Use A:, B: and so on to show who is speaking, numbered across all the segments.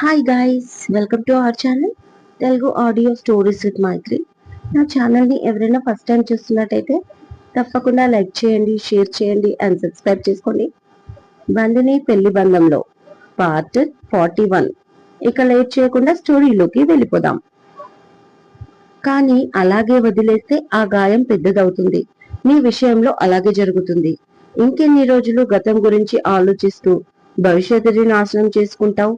A: Hi guys welcome to our channel Telugu audio stories with Maitri నా ఛానల్ని ఎవరైనా first time చూస్తున్నట్టయితే తప్పకుండా లైక్ చేయండి షేర్ చేయండి అండ్ సబ్స్క్రైబ్ చేసుకోండి. బంధుని పెళ్ళి బంధంలో పార్ట్ ఫార్టీ వన్ ఇక లేట్ చేయకుండా స్టోరీలోకి వెళ్ళిపోదాం. కానీ అలాగే వదిలేస్తే ఆ గాయం పెద్దదవుతుంది. నీ విషయంలో అలాగే జరుగుతుంది. ఇంకెన్ని రోజులు గతం గురించి ఆలోచిస్తూ భవిష్యత్తుని నాశనం చేసుకుంటావు?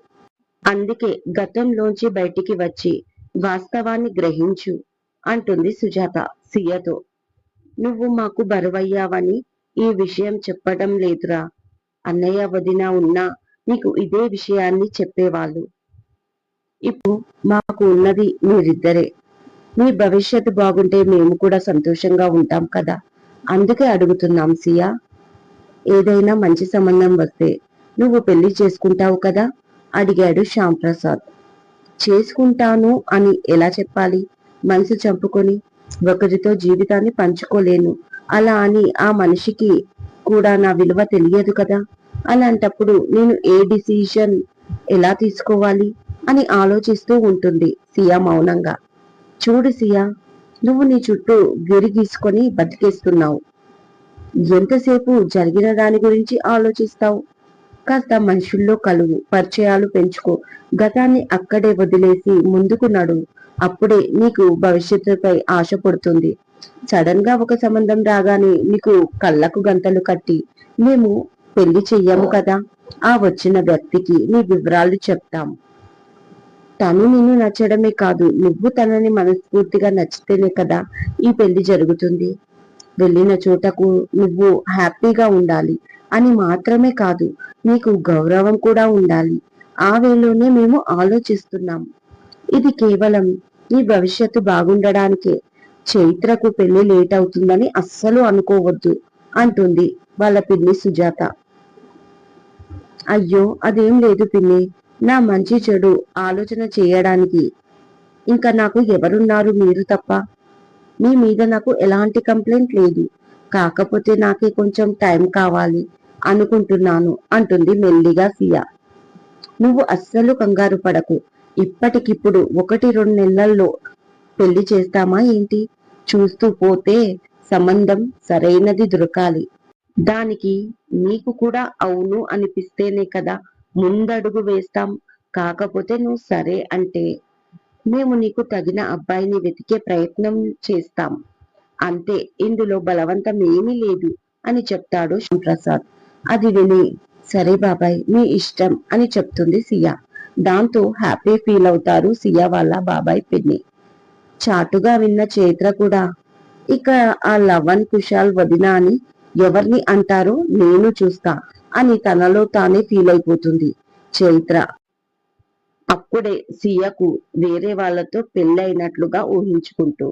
A: అందుకే గతంలోంచి బయటికి వచ్చి వాస్తవాన్ని గ్రహించు అంటుంది సుజాత సియతో. నువ్వు మాకు బరువయ్యావని ఈ విషయం చెప్పడం లేదురా. అన్నయ్య వదిన ఉన్నా నీకు ఇదే విషయాన్ని చెప్పేవాళ్ళు. ఇప్పుడు మాకు ఉన్నది మీరిద్దరే. మీ భవిష్యత్తు బాగుంటే మేము కూడా సంతోషంగా ఉంటాం కదా? అందుకే అడుగుతున్నాం సియా. ఏదైనా మంచి సంబంధం వస్తే నువ్వు పెళ్ళి చేసుకుంటావు కదా? అడిగాడు శ్యామ్ ప్రసాద్ చేసుకుంటాను అని ఎలా చెప్పాలి? మనసు చంపుకొని ఒకరితో జీవితాన్ని పంచుకోలేను. అలా అని ఆ మనిషికి కూడా నా విలువ తెలియదు కదా? అలాంటప్పుడు నేను ఏ డిసిషన్ ఎలా తీసుకోవాలి అని ఆలోచిస్తూ ఉంటుంది సియా మౌనంగా. చూడు సియా నువ్వు నీ చుట్టూ గురి గీసుకొని బతికేస్తున్నావు. ఎంతసేపు జరిగిన దాని గురించి ఆలోచిస్తావు? కాస్త మనుషుల్లో కలువు పరిచయాలు పెంచుకో. గతాన్ని అక్కడే వదిలేసి ముందుకు నడువు అప్పుడే నీకు భవిష్యత్తుపై ఆశ పడుతుంది. సడన్గా ఒక సంబంధం రాగానే నీకు కళ్ళకు గంతలు కట్టి మేము పెళ్ళి చెయ్యము కదా. ఆ వచ్చిన వ్యక్తికి నీ వివరాలు చెప్తాం. తను నిన్ను నచ్చడమే కాదు నువ్వు తనని మనస్ఫూర్తిగా నచ్చితేనే కదా ఈ పెళ్ళి జరుగుతుంది. వెళ్ళిన చోటకు నువ్వు హ్యాపీగా ఉండాలి అని మాత్రమే కాదు నీకు గౌరవం కూడా ఉండాలి. ఆ వేలోనే మేము ఆలోచిస్తున్నాం. ఇది కేవలం నీ భవిష్యత్తు బాగుండడానికే. చైత్రకు పెళ్ళి లేట్ అవుతుందని అస్సలు అనుకోవద్దు అంటుంది వాళ్ళ పిన్ని సుజాత. అయ్యో అదేం లేదు పిన్ని. నా మంచి చెడు ఆలోచన చేయడానికి. ఇంకా నాకు ఎవరున్నారు మీరు తప్ప? మీ మీద నాకు ఎలాంటి కంప్లైంట్ లేదు. కాకపోతే నాకే కొంచెం టైం కావాలి అనుకుంటున్నాను అంటుంది మెల్లిగా సియా. నువ్వు అస్సలు కంగారు పడకు. ఇప్పటికిప్పుడు ఒకటి రెండు నెలల్లో పెళ్ళి చేస్తామా ఏంటి? చూస్తూ పోతే సంబంధం సరైనది దొరకాలి. దానికి నీకు కూడా అవును అనిపిస్తేనే కదా ముందడుగు వేస్తాం. కాకపోతే నువ్వు సరే అంటే మేము నీకు తగిన అబ్బాయిని వెతికే ప్రయత్నం చేస్తాం. అంతే ఇందులో బలవంతం ఏమీ లేదు అని చెప్తాడు ప్రసాద్ అది విని సరే బాబాయ్ మీ ఇష్టం అని చెప్తుంది సియా. దాంతో హ్యాపీ ఫీల్ అవుతారు సియా వాళ్ళ బాబాయ్ పిన్ని. చాటుగా విన్న చైత్ర కూడా ఇక ఆ లవన్ కుషాల్ వదిన అని ఎవరిని అంటారో నేను చూస్తా అని తనలో తానే ఫీల్ అయిపోతుంది. చైత్ర అప్పుడే సియకు వేరే వాళ్ళతో పెళ్ళైనట్లుగా ఊహించుకుంటూ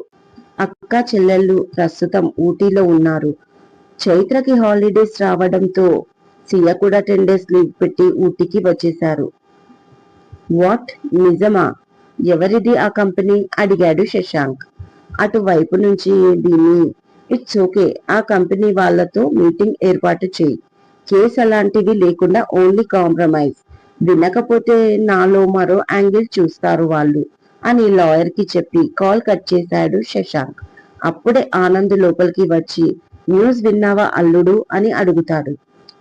A: అక్క చెల్లెళ్ళు ప్రస్తుతం ఊటీలో ఉన్నారు. చైత్రకి హాలిడేస్ రావడంతో సియ కూడా టెన్ డేస్ లీవ్ పెట్టి ఊటీకి వచ్చేశారు. వాట్? నిజమా? ఎవరిది ఆ కంపెనీ? అడిగాడు శశాంక్. అటువైపు నుంచి దీన్ని ఇట్స్ ఓకే ఆ కంపెనీ వాళ్ళతో మీటింగ్ ఏర్పాటు చేయి. కేసు అలాంటివి లేకుండా ఓన్లీ కాంప్రమైజ్. వినకపోతే నాలో మరో యాంగిల్ చూస్తారు వాళ్ళు అని లాయర్కి చెప్పి కాల్ కట్ చేశాడు శశాంక్. అప్పుడే ఆనంద్ లోపలికి వచ్చి న్యూస్ విన్నావా అల్లుడు? అని అడుగుతాడు.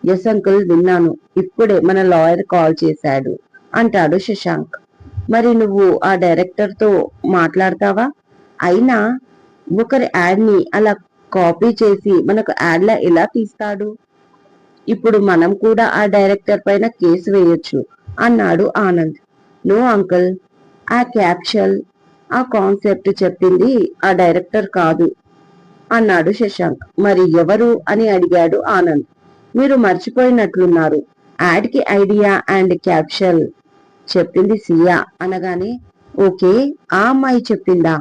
A: ఎస్ అంకుల్ విన్నాను. ఇప్పుడే మన లాయర్ కాల్ చేశాడు అంటాడు శశాంక్. మరి నువ్వు ఆ డైరెక్టర్తో మాట్లాడతావా? అయినా ఒకరి యాడ్ని అలా కాపీ చేసి మనకు యాడ్ల ఎలా తీస్తాడు? ఇప్పుడు మనం కూడా ఆ డైరెక్టర్ పైన కేసు వేయొచ్చు అన్నాడు ఆనంద్. నో అంకుల్ ఆ క్యాప్షల్ ఆ కాన్సెప్ట్ చెప్పింది ఆ డైరెక్టర్ కాదు అన్నాడు శశాంక్. మరి ఎవరు? అని అడిగాడు ఆనంద్. మీరు మర్చిపోయినట్లున్నారు. యాడ్కి ఐడియా అండ్ క్యాప్షల్ చెప్పింది సియా అనగానే ఓకే ఆ అమ్మాయి చెప్పిందా?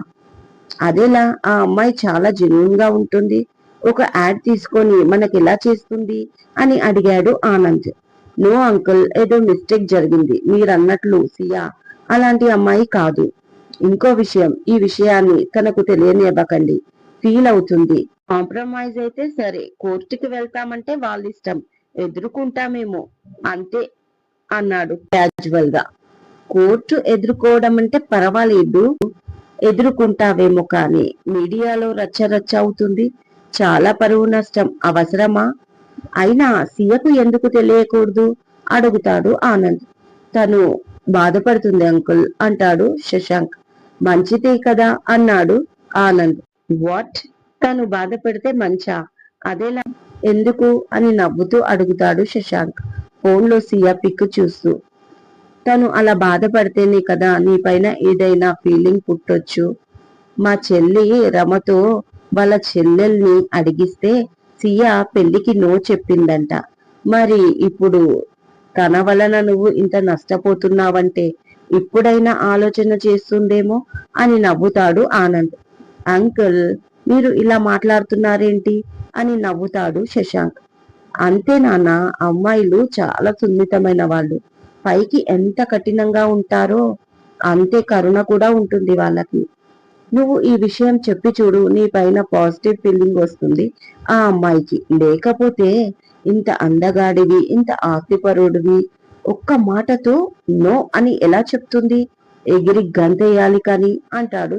A: అదేలా ఆ అమ్మాయి చాలా జెన్యున్గా ఉంటుంది. ఒక యాడ్ తీసుకొని మనకి ఎలా చేస్తుంది అని అడిగాడు ఆనంద్. నో అంకుల్ ఏదో మిస్టేక్ జరిగింది. మీరు అన్నట్లు సియా అలాంటి అమ్మాయి కాదు. ఇంకో విషయం ఈ విషయాన్ని తనకు తెలియనివ్వకండి. ఫీల్ అవుతుంది. కాంప్రమైజ్ అయితే సరే. కోర్టుకి వెళ్తామంటే వాళ్ళ ఇష్టం. ఎదుర్కొంటామేమో. అంతే అన్నాడు క్యాజువల్గా. కోర్టు ఎదుర్కోవడం అంటే పర్వాలేదు. ఎదుర్కొంటావేమో కానీ మీడియాలో రచ్చ రచ్చ అవుతుంది. చాలా పరువు నష్టం అవసరమా? అయినా సీయకు ఎందుకు తెలియకూడదు? అడుగుతాడు ఆనంద్. తను బాధపడుతుంది అంకుల్ అంటాడు శశాంక్. మంచిదే కదా అన్నాడు ఆనంద్. వాట్? తను బాధపడితే మంచా? అదేలా? ఎందుకు అని నవ్వుతూ అడుగుతాడు శశాంక్. ఫోన్లో సియా పిక్ చూస్తూ. తను అలా బాధపడితేనే కదా నీ పైన ఏదైనా ఫీలింగ్ పుట్టొచ్చు. మా చెల్లి రమతో వాళ్ళ చెల్లెల్ని అడిగిస్తే సియా పెళ్ళికి నో చెప్పిందంట. మరి ఇప్పుడు తన వలన నువ్వు ఇంత నష్టపోతున్నావంటే ఇప్పుడైనా ఆలోచన చేస్తుందేమో అని నవ్వుతాడు ఆనంద్. అంకుల్ మీరు ఇలా మాట్లాడుతున్నారేంటి? అని నవ్వుతాడు శశాంక్. అంతే నాన్న అమ్మాయిలు చాలా సున్నితమైన వాళ్ళు. పైకి ఎంత కఠినంగా ఉంటారో అంతే కరుణ కూడా ఉంటుంది వాళ్ళకి. నువ్వు ఈ విషయం చెప్పి చూడు నీ పైన పాజిటివ్ ఫీలింగ్ వస్తుంది. ఆ అమ్మాయికి లేకపోతే ఇంత అందగాడివి ఇంత ఆస్తిపరుడివి ఒక్క మాటతో నో అని ఎలా చెప్తుంది? ఎగిరి గంతేయాలి కానీ అంటాడు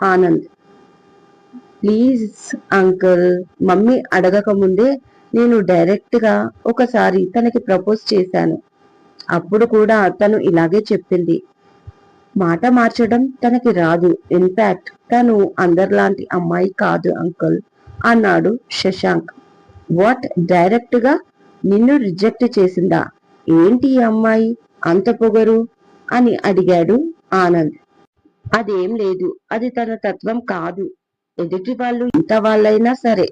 A: ఆనంద్. ప్లీజ్ అంకుల్ మమ్మీ అడగక ముందే నేను డైరెక్ట్గా ఒకసారి తనకి ప్రపోజ్ చేశాను. అప్పుడు కూడా తను ఇలాగే చెప్పింది. మాట మార్చడం తనకి రాదు. ఇన్ఫాక్ట్ తను అందరిలాంటి అమ్మాయి కాదు అంకుల్ అన్నాడు శశాంక్. వాట్ డైరెక్ట్గా? నిన్ను రిజెక్ట్ చేసిందా? ఏంటి ఈ అమ్మాయి? అంత పొగరు? అని అడిగాడు ఆనంద్. అదేం లేదు. అది తన తత్వం కాదు. ఎదుటి వాళ్ళు ఇంత వాళ్ళైనా సరే.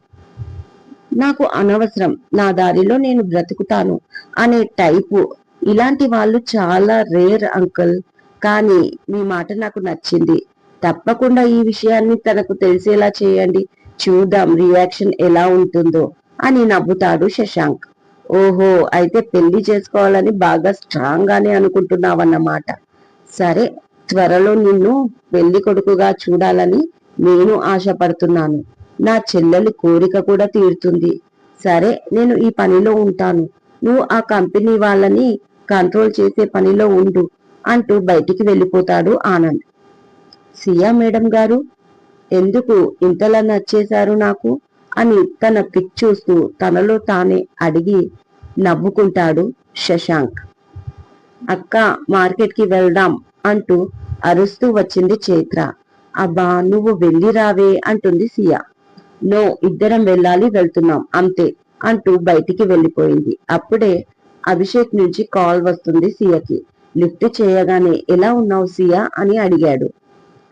A: నాకు అనవసరం. నా దారిలో నేను బ్రతుకుతాను అనే టైపు. ఇలాంటి వాళ్ళు చాలా రేర్ అంకుల్. కానీ మీ మాట నాకు నచ్చింది. తప్పకుండా ఈ విషయాన్ని తనకు తెలిసేలా చేయండి. చూద్దాం రియాక్షన్ ఎలా ఉంటుందో అని నవ్వుతాడు శశాంక్. ఓహో అయితే పెళ్ళి చేసుకోవాలని బాగా స్ట్రాంగ్ గానే అనుకుంటున్నావన్నమాట. సరే త్వరలో నిన్ను పెళ్ళి కొడుకుగా చూడాలని నేను ఆశపడుతున్నాను. నా చెల్లెలి కోరిక కూడా తీరుతుంది. సరే నేను ఈ పనిలో ఉంటాను. నువ్వు ఆ కంపెనీ వాళ్ళని కంట్రోల్ చేసే పనిలో ఉండు. అంటూ బయటికి వెళ్ళిపోతాడు ఆనంద్. సియా మేడం గారు ఎందుకు ఇంతలా నచ్చేశారు నాకు? అని తన పిక్ చూస్తూ తనలో తానే అడిగి నవ్వుకుంటాడు శశాంక్. అక్క మార్కెట్కి వెళ్దాం అంటూ అరుస్తూ వచ్చింది చైత్ర. అబ్బా నువ్వు వెళ్ళి రావే అంటుంది సియా. నో ఇద్దరం వెళ్ళాలి వెళ్తున్నాం అంతే అంటూ బయటికి వెళ్ళిపోయింది. అప్పుడే అభిషేక్ నుంచి కాల్ వస్తుంది సియాకి. లిఫ్ట్ చేయగానే ఎలా ఉన్నావు సియా? అని అడిగాడు.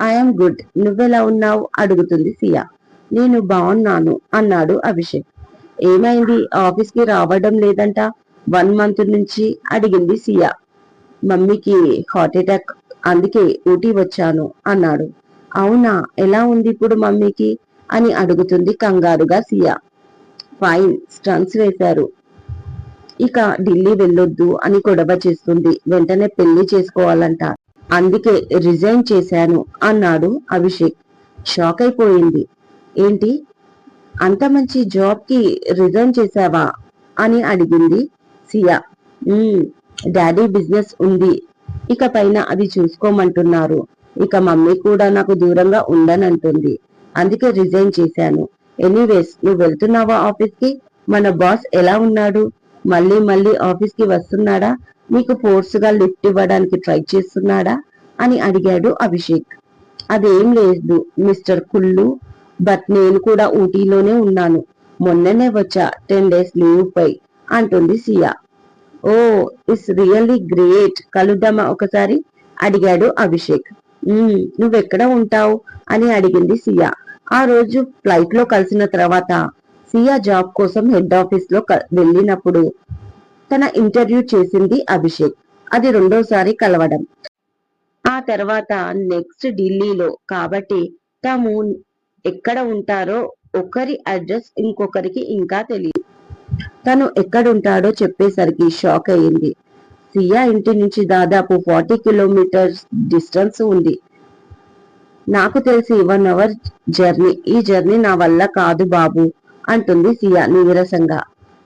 A: I'm good. నువ్వెలా ఉన్నావు? అడుగుతుంది సియా. నేను బాగున్నాను అన్నాడు అభిషేక్. ఏమైంది? ఆఫీస్కి రావడం లేదంట? వన్ మంత్ నుంచి? అడిగింది సియా. మమ్మీకి హార్ట్ అటాక్. అందుకే ఊటీ వచ్చాను అన్నాడు. అవునా? ఎలా ఉంది ఇప్పుడు మమ్మీకి? అని అడుగుతుంది కంగారుగా సియా. ఫైన్. స్టన్స్ వేశారు. ఇక ఢిల్లీ వెళ్ళొద్దు అని గొడవ చేస్తుంది. వెంటనే పెళ్ళి చేసుకోవాలంట. అందుకే రిజైన్ చేశాను అన్నాడు అభిషేక్. షాక్ అయిపోయింది. ఏంటి? అంత మంచి జాబ్కి రిజైన్ చేశావా? అని అడిగింది సియా. డాడీ బిజినెస్ ఉంది. ఇక పైన అది చూసుకోమంటున్నారు. ఇక మమ్మీ కూడా నాకు దూరంగా ఉండనంటుంది. అందుకే రిజైన్ చేశాను. ఎనీవేస్ నువ్వు వెళ్తున్నావా ఆఫీస్కి మన బాస్ ఎలా ఉన్నాడు? మళ్ళీ మళ్ళీ ఆఫీస్కి వస్తున్నాడా? నీకు ఫోర్స్గా లిఫ్ట్ ఇవ్వడానికి ట్రై చేస్తున్నాడా? అని అడిగాడు అభిషేక్. అదేం లేదు మిస్టర్ కుల్లు బట్ నేను కూడా ఊటీలోనే ఉన్నాను. మొన్ననే వచ్చా టెన్ డేస్ లీవ్ పై అంటుంది సియా. ఓ ఇట్స్ రియల్లీ గ్రేట్ కలుద్దామా ఒకసారి? అడిగాడు అభిషేక్. నువ్వెక్కడ ఉంటావు? అని అడిగింది సియా. ఆ రోజు ఫ్లైట్లో కలిసిన తర్వాత సియా జాబ్ కోసం హెడ్ ఆఫీస్లో క- వెళ్ళినప్పుడు తన ఇంటర్వ్యూ చేసింది అభిషేక్. అది రెండోసారి కలవడం. ఆ తర్వాత నెక్స్ట్ ఢిల్లీలో కాబట్టి తాము ఎక్కడ ఉంటారో ఒకరి అడ్రస్ ఇంకొకరికి ఇంకా తెలియదు. తను ఎక్కడుంటాడో చెప్పేసరికి షాక్ అయ్యింది. సియా ఇంటి నుంచి దాదాపు ఫార్టీ కిలోమీటర్స్ డిస్టెన్స్ ఉంది. నాకు తెలిసి వన్ అవర్ జర్నీ. ఈ జర్నీ నా వల్ల కాదు బాబు. అంటుంది సియా. నీరసంగా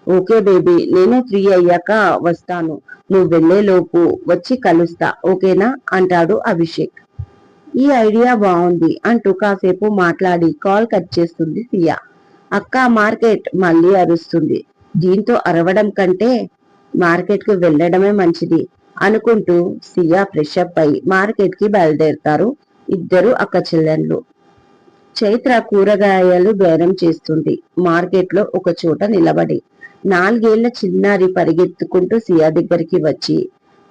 A: ఓకే బేబీ నేను ఫ్రీ అయ్యాక వస్తాను. నువ్వు వెళ్ళేలోపు వచ్చి కలుస్తా ఓకేనా? అంటాడు అభిషేక్. ఈ ఐడియా బాగుంది అంటూ కాసేపు మాట్లాడి కాల్ కట్ చేస్తుంది సియా. అక్క మార్కెట్ మళ్ళీ అరుస్తుంది. దీంతో అరవడం కంటే మార్కెట్కు వెళ్ళడమే మంచిది అనుకుంటూ సియా ఫ్రెష్ అప్ అయి మార్కెట్కి బయలుదేరుతారు ఇద్దరు అక్క చెల్లెళ్ళు. చైత్ర కూరగాయలు బేరం చేస్తుంది. మార్కెట్లో ఒక చోట నిలబడి నాలుగేళ్ళ చిన్నారి పరిగెత్తుకుంటూ సియా దగ్గరికి వచ్చి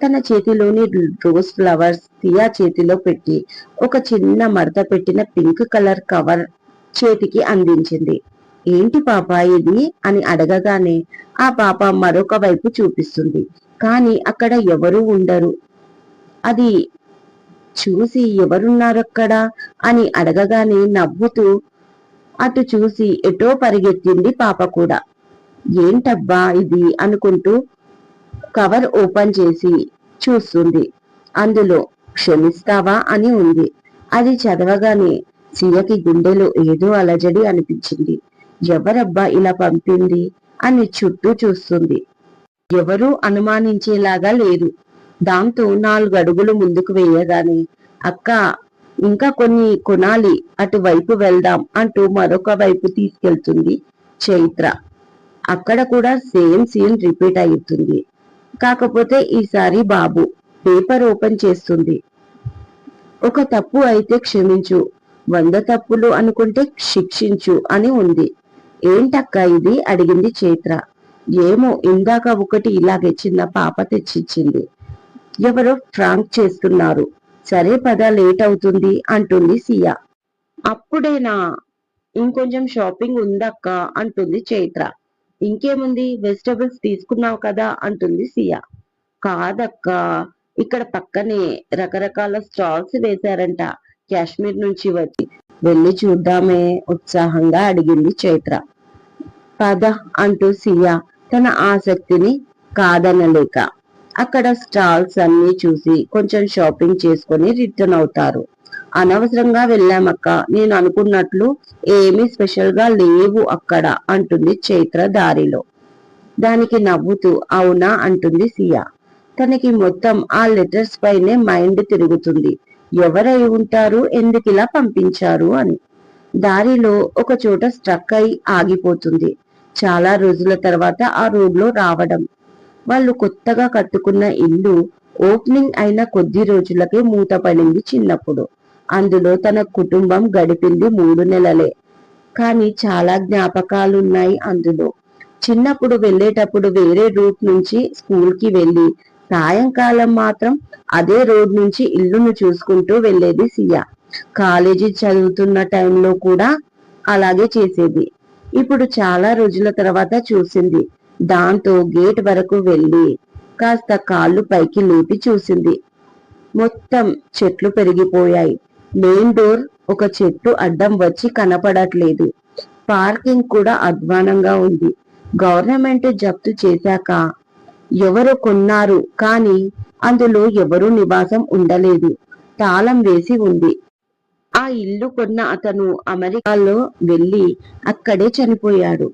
A: తన చేతిలోని రోజ్ ఫ్లవర్స్ సియా చేతిలో పెట్టి ఒక చిన్న మడత పెట్టిన పింక్ కలర్ కవర్ చేతికి అందించింది. ఏంటి పాప ఇది? అని అడగగానే ఆ పాప మరొక వైపు చూపిస్తుంది. కానీ అక్కడ ఎవరూ ఉండరు. అది చూసి ఎవరున్నారక్కడ? అని అడగగానే నవ్వుతూ అటు చూసి ఎటో పరిగెత్తింది పాప కూడా. ఏంటబ్బా ఇది? అనుకుంటూ కవర్ ఓపెన్ చేసి చూస్తుంది. అందులో క్షమిస్తావా అని ఉంది. అది చదవగానే సీయకి గుండెలో ఏదో అలజడి అనిపించింది. ఎవరబ్బా ఇలా పంపింది? అని చుట్టూ చూస్తుంది. ఎవరూ అనుమానించేలాగా లేదు. దాంతో నాలుగు అడుగులు ముందుకు వేయగానే అక్క ఇంకా కొన్ని కొనాలి అటువైపు వెళ్దాం అంటూ మరొక వైపు తీసుకెళ్తుంది చైత్ర. అక్కడ కూడా సేమ్ సీన్ రిపీట్ అవుతుంది కాకపోతే ఈసారి బాబు పేపర్ ఓపెన్ చేస్తుంది. ఒక తప్పు అయితే క్షమించు వంద తప్పులు అనుకుంటే శిక్షించు అని ఉంది. ఏంటక్క ఇది? అడిగింది చైత్ర. ఏమో ఇందాక ఒకటి ఇలాగే చిన్న పాప తెచ్చిచ్చింది. ఎవరో ఫ్రాంక్ చేస్తున్నారు. సరే పద లేట్ అవుతుంది అంటుంది సియా. అప్పుడేనా? ఇంకొంచెం షాపింగ్ ఉందక్క అంటుంది చైత్ర. ఇంకేముంది? వెజిటబుల్స్ తీసుకున్నావు కదా అంటుంది సియా. కాదక్క ఇక్కడ పక్కనే రకరకాల స్టాల్స్ వేశారంట. కాశ్మీర్ నుంచి వచ్చి. వెళ్ళి చూద్దామే ఉత్సాహంగా అడిగింది చైత్ర. పద అంటూ సియా తన ఆసక్తిని కాదనలేక. అక్కడ స్టాల్స్ అన్ని చూసి కొంచెం షాపింగ్ చేసుకొని రిటర్న్ అవుతారు. అనవసరంగా వెళ్ళామక్క నేను అనుకున్నట్లు ఏమీ స్పెషల్గా లేవు అక్కడ అంటుంది చైత్ర దారిలో. దానికి నవ్వుతూ అవునా అంటుంది సియా. తనకి మొత్తం ఆ లెటర్స్ పైనే మైండ్ తిరుగుతుంది. ఎవరై ఉంటారు ఎందుకు ఇలా పంపించారు అని. దారిలో ఒక చోట స్ట్రక్ అయి ఆగిపోతుంది. చాలా రోజుల తర్వాత ఆ రోడ్లో రావడం. వాళ్ళు కొత్తగా కట్టుకున్న ఇల్లు ఓపెనింగ్ అయిన కొద్ది రోజులకే మూతపడింది చిన్నప్పుడు. అందులో తన కుటుంబం గడిపింది మూడు నెలలే. కానీ చాలా జ్ఞాపకాలున్నాయి అందులో. చిన్నప్పుడు వెళ్ళేటప్పుడు వేరే రూట్ నుంచి స్కూల్కి వెళ్ళి సాయంకాలం మాత్రం అదే రోడ్ నుంచి ఇల్లును చూసుకుంటూ వెళ్ళేది సియా. కాలేజీ చదువుతున్న టైంలో కూడా అలాగే చేసేది. ఇప్పుడు చాలా రోజుల తర్వాత చూసింది. దాంతో గేట్ వరకు వెళ్ళి కాస్త కాళ్ళు పైకి లేపి చూసింది. మొత్తం చెట్లు పెరిగిపోయాయి. మెయిన్ డోర్ ఒక చెట్టు అడ్డం వచ్చి కనపడట్లేదు. పార్కింగ్ కూడా అధ్వానంగా ఉంది. గవర్నమెంట్ జప్తు చేశాక ఎవరు కొన్నారు? కానీ అందులో ఎవరు నివాసం ఉండలేదు. తాళం వేసి ఉంది. ఆ ఇల్లు కొన్న అతను అమెరికాలో వెళ్ళి అక్కడే చనిపోయాడు.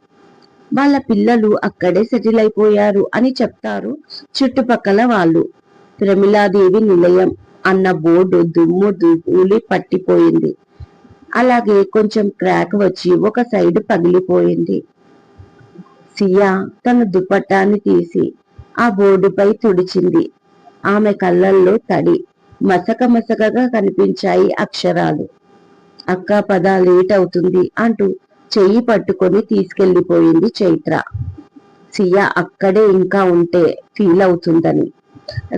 A: వాళ్ళ పిల్లలు అక్కడే సెటిల్ అయిపోయారు అని చెప్తారు చుట్టుపక్కల వాళ్ళు. ప్రమిలాదేవి నిలయం అన్న బోర్డు దుమ్ము ధూళి పట్టిపోయింది. అలాగే కొంచెం క్రాక్ వచ్చి ఒక సైడ్ పగిలిపోయింది. సియా తన దుపట్టాన్ని తీసి ఆ బోర్డుపై తుడిచింది. ఆమె కళ్ళల్లో తడి మసక మసకగా కనిపించాయి అక్షరాలు. అక్క పద లేట్ అవుతుంది అంటూ చెయ్యి పట్టుకొని తీసుకెళ్ళిపోయింది చైత్ర. సియా అక్కడే ఇంకా ఉంటే ఫీల్ అవుతుందని.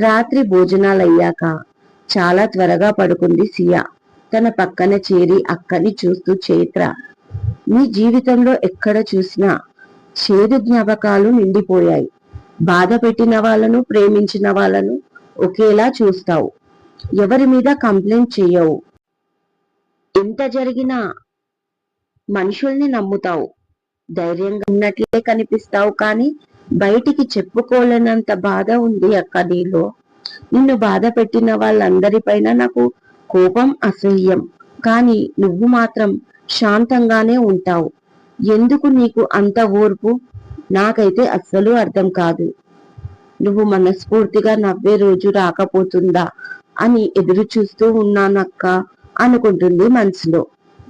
A: రాత్రి భోజనాలయ్యాక చాలా త్వరగా పడుకుంది సియా. తన పక్కన చేరి అక్కని చూస్తూ చైత్ర నీ జీవితంలో ఎక్కడ చూసినా చేదు జ్ఞాపకాలు నిండిపోయాయి. బాధ పెట్టిన వాళ్ళను ప్రేమించిన వాళ్ళను ఒకేలా చూస్తావు. ఎవరి మీద కంప్లైంట్ చేయవు ఎంత జరిగినా మనుషుల్ని నమ్ముతావు. ధైర్యంగా ఉన్నట్లే కనిపిస్తావు కానీ బయటికి చెప్పుకోలేనంత బాధ ఉంది అక్క నీలో. నిన్ను బాధ పెట్టిన వాళ్ళందరిపైన నాకు కోపం అసహ్యం. కానీ నువ్వు మాత్రం శాంతంగానే ఉంటావు. ఎందుకు నీకు అంత ఓర్పు? నాకైతే అస్సలు అర్థం కాదు. నువ్వు మనస్ఫూర్తిగా నవ్వే రోజు రాకపోతుందా అని ఎదురు చూస్తూ ఉన్నానక్క అనుకుంటుంది మనసులో.